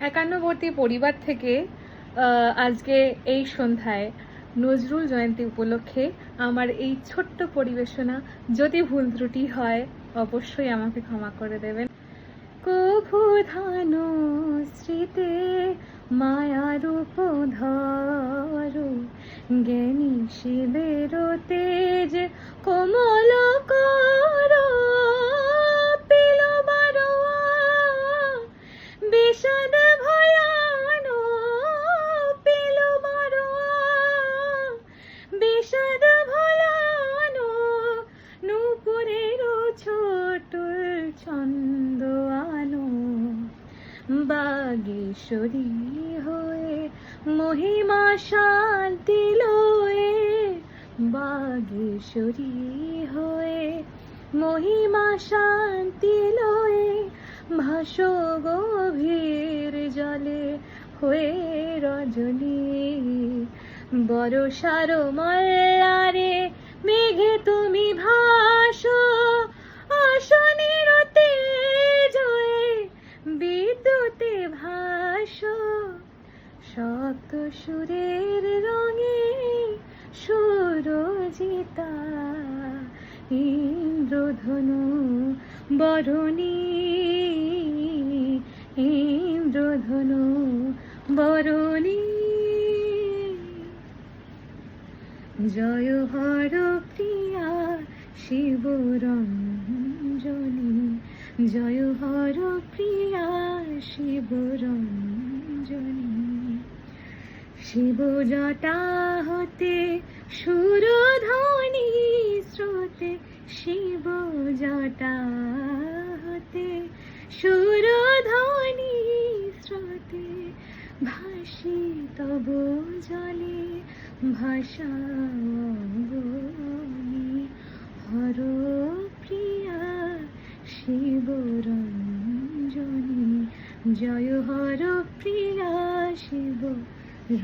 একান্নবর্তী পরিবার থেকে আজকে এই সন্ধ্যায় নজরুল জয়ন্তী উপলক্ষে আমার এই ছোট্ট পরিবেশনা, যদি ভুল ত্রুটি হয়, অবশ্যই আমাকে ক্ষমা করে দেবেন। কভু ধান স্মৃতে মায়ারূপ ধরো জ্ঞানী শিবের তেজ কোমল ছন্দ আনো বাগেশ্বরী হয়ে, মহিমা শান্তি লয়ে বাগেশ্বরী হয়ে, মহিমা শান্তি লয়ে ভাস গভীর জলে হয়ে রজনী। বরসার মল্লারে সুরের রঙে সুরজিতা, ইন্দ্রধনু বরণী ইন্দ্রধনু বরণী। জয় হর প্রিয়া শিব রঞ্জনী, জয় হর প্রিয়া শিব শিব জটা হতে সুরধ্বনি স্রোতে শিব জটা হতে সুরধ্বনি স্রোতে ভাসি তব জলে ভাষা হর প্রিয়া শিব রঞ্জনী জয় হর প্রিয়া শিব 非